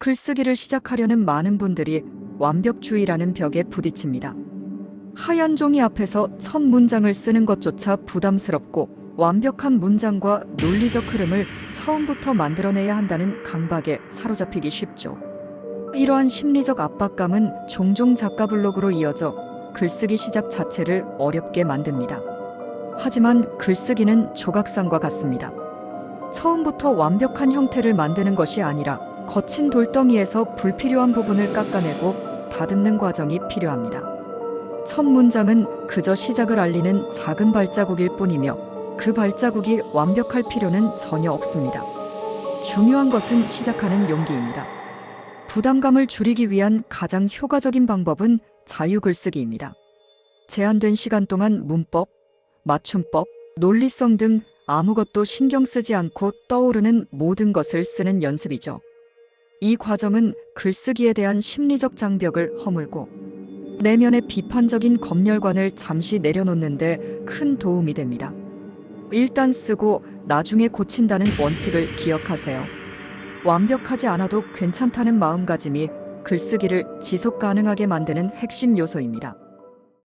글쓰기를 시작하려는 많은 분들이 완벽주의라는 벽에 부딪힙니다. 하얀 종이 앞에서 첫 문장을 쓰는 것조차 부담스럽고 완벽한 문장과 논리적 흐름을 처음부터 만들어내야 한다는 강박에 사로잡히기 쉽죠. 이러한 심리적 압박감은 종종 작가 블록으로 이어져 글쓰기 시작 자체를 어렵게 만듭니다. 하지만 글쓰기는 조각상과 같습니다. 처음부터 완벽한 형태를 만드는 것이 아니라 거친 돌덩이에서 불필요한 부분을 깎아내고 다듬는 과정이 필요합니다. 첫 문장은 그저 시작을 알리는 작은 발자국일 뿐이며 그 발자국이 완벽할 필요는 전혀 없습니다. 중요한 것은 시작하는 용기입니다. 부담감을 줄이기 위한 가장 효과적인 방법은 자유 글쓰기입니다. 제한된 시간 동안 문법, 맞춤법, 논리성 등 아무것도 신경 쓰지 않고 떠오르는 모든 것을 쓰는 연습이죠. 이 과정은 글쓰기에 대한 심리적 장벽을 허물고 내면의 비판적인 검열관을 잠시 내려놓는데 큰 도움이 됩니다. 일단 쓰고 나중에 고친다는 원칙을 기억하세요. 완벽하지 않아도 괜찮다는 마음가짐이 글쓰기를 지속 가능하게 만드는 핵심 요소입니다.